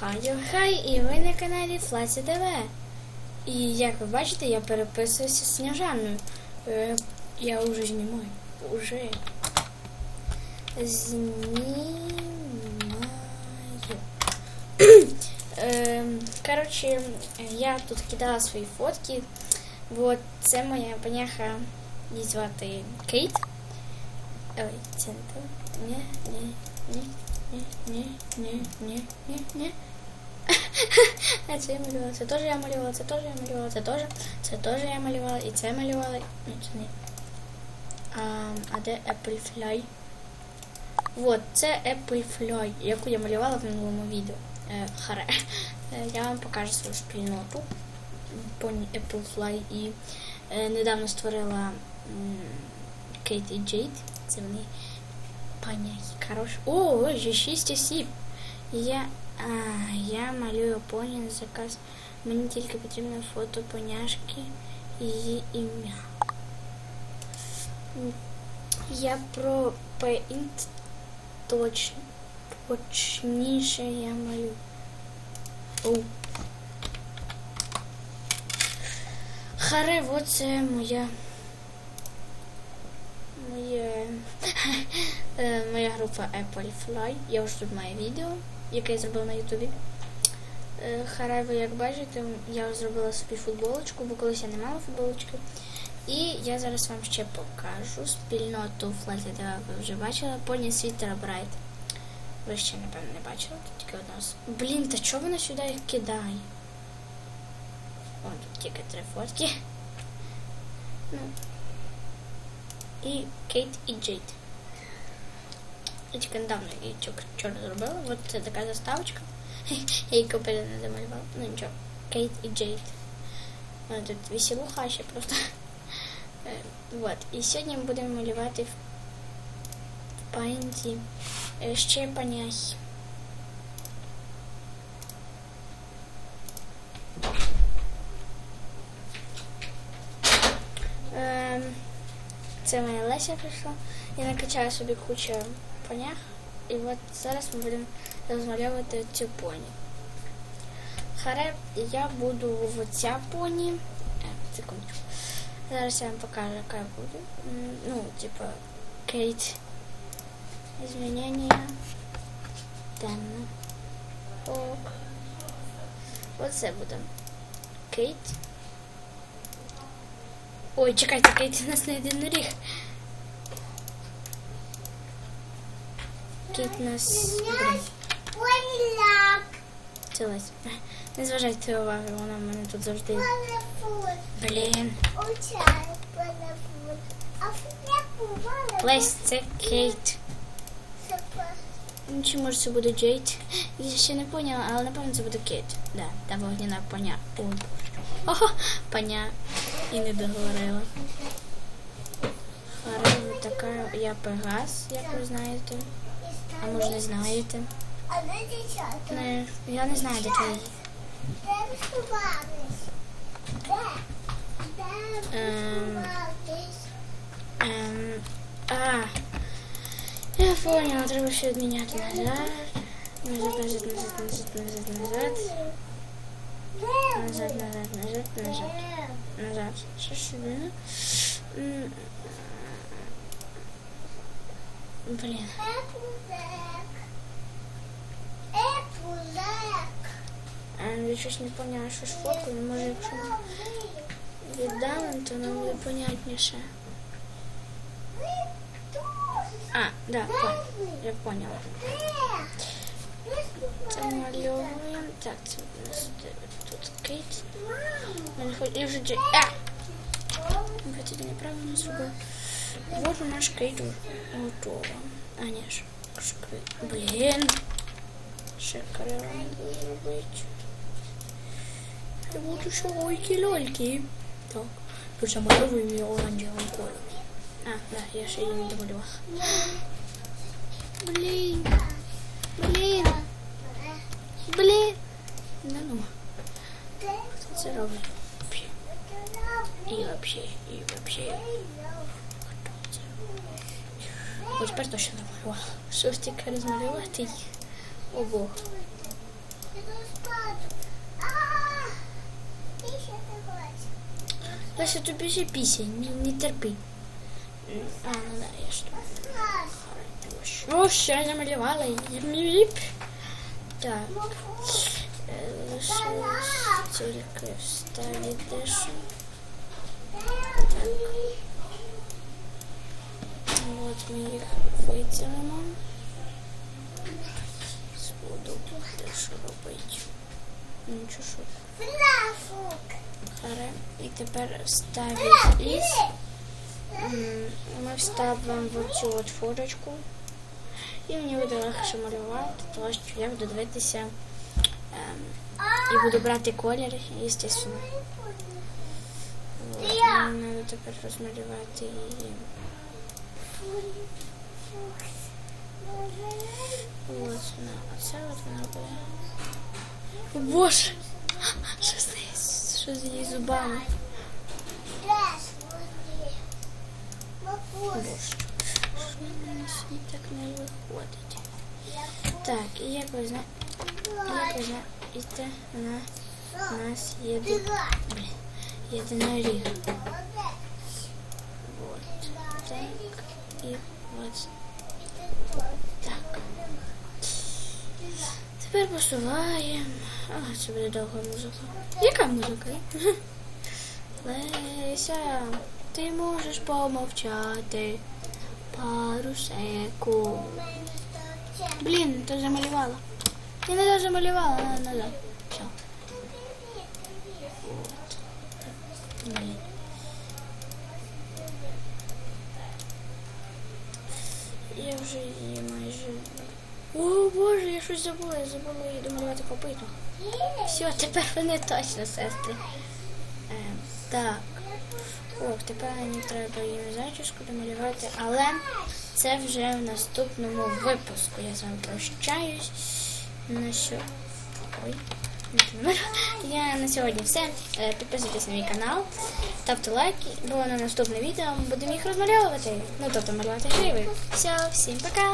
Хай, хай, і ви на каналі Флаці ТВ. І як ви бачите, я переписуюся з Сніжаною. Е, я вже знімаю. Уже знімаю. Ем, Коротше, я тут кидала свої фотки. Вот, це моя паняха, її звати Кейт. Ой, це не то. Ні, ні, ні, ні, ні, ні, ні, ні, ні. А це я малювала, це теж я малювала, це теж я малювала, це теж, це теж я малювала, і це малювала. Ні, це не. А, а де Apple Fly? Вот, це Apple Fly, яку я малювала в минулому відео. Е, харе. Е, я вам покажу свою спільноту. Поні Apple Fly і е, недавно створила Кейт і Джейд. Це вони паняхи. Хорош. О, ось же 6 осіб. Я, а, я малюю поні на заказ. Мені тільки потрібно фото поняшки і її ім'я. Я про Paint точно точніше я малюю. Оу. Харе, вот це моя. Моя, е, моя група Apple Fly. Я вже тут маю відео, яке я зробила на Ютубі. Е, Харе, ви як бачите, я зробила собі футболочку, бо колись я не мала футболочки. І я зараз вам ще покажу спільноту Флаті ТВ ви вже бачила. Поні Світера Брайт. Ви ще, напевно, не бачили, тут тільки одна. Блін, та чого вона сюди їх кидає? О, тут тільки три фотки. Ну. І Кейт і Джейд. Я тільки недавно її вчора зробила. От це така заставочка. Я її купила не замалювала. Ну нічого. Кейт і Джейд. Мене тут веселуха ще просто. Е, Вот. І сьогодні ми будемо малювати в паінті е, ще паняхи. Ем, Це моя Леся прийшла. Я накачала собі кучу понях. І от зараз ми будемо розмальовувати цю поні. Харе, я буду в ця поні. Е, секундочку. Зараз я вам покажу, яка я буду. М, Ну, типа, Кейт. Изменения. Темно. Ок. Оце буде. Кейт. Ой, чекайте, Кейт у нас не один ріг. У нас. Блін, це Лесь. Не зважайте уваги, вона в мене тут завжди. Блін. Лесь, це Кейт. Ну, Чи може це буде Джейд? Я ще не поняла, але напевно це буде Кейт. Да, та вогняна поня. О. Ого, поня. І не договорила. Харева така, я Пегас, як ви знаєте. А може знаєте. А де дівчата? Не, я не знаю, де твої. Де ви сховались? Де? Де ви сховались? Ем, а, я поняла, треба ще відміняти назад. Назад, назад, назад, назад, назад, назад. Назад, назад, назад, назад. назад. Що сюди? Блин. А, ну, я щось не поняла, что ж фоткаю, ну, може якщо віддалим, то нам буде понятніше. А, да, я поняла. Це. Так, тут кейт. Не хочемо. Я вже... А! Хотіли неправильно зробити. Вот у нас крейдер готова. А не шкры... Блин. Шекры должен быть. И вот еще ойки-лёльки. Так. Тут заморозил мне оранжевым колем. А, да, я же ее не добавила. Блин. Блин. Блин. Да ну. Что это равно? И вообще, и вообще. О, тепер точно намалювала. Що ж тільки розмалювати їх. О Бог. Леся, тобі ще пісень, не, не терпи. А, ну да, я ж тут. Ну, О, ще я намалювала її. Так. Лише цю вставити, що... витягнемо. Буду дещо робити. Нічого що. І тепер ставить із. Ми вставимо в цю от фоточку. І мені буде легше малювати, тому що я буду дивитися ем, і буду брати колір, звісно. Мені треба тепер розмалювати її. Ось вона, оце от вона буде. О, Боже! Що з нею? Що з її зубами? Боже, що в мене сьогодні так не виходить. Так, і як ви знаєте, як ви знаєте, на у нас є ди- блін, єдиноріг. Вот так і от так. Тепер посуваємо. А, це буде довга музика. Яка музика? Леся, ти можеш помовчати пару секунд. Блін, ти замалювала. Я не замалювала, на назад. Все. Блін. Я вже її майже. О, Боже, я щось забула, я забула її домалювати копиту. Все, тепер вони точно сестри. Ем, так. Ох, тепер мені треба їм зачіску домалювати, але це вже в наступному випуску. Я з вами прощаюсь. На що. Ой. Я на сьогодні все. Е, Підписуйтесь на мій канал, ставте лайки, бо на наступне відео ми будемо їх розмальовувати. Ну, тобто малювати гриви. Все, всім пока!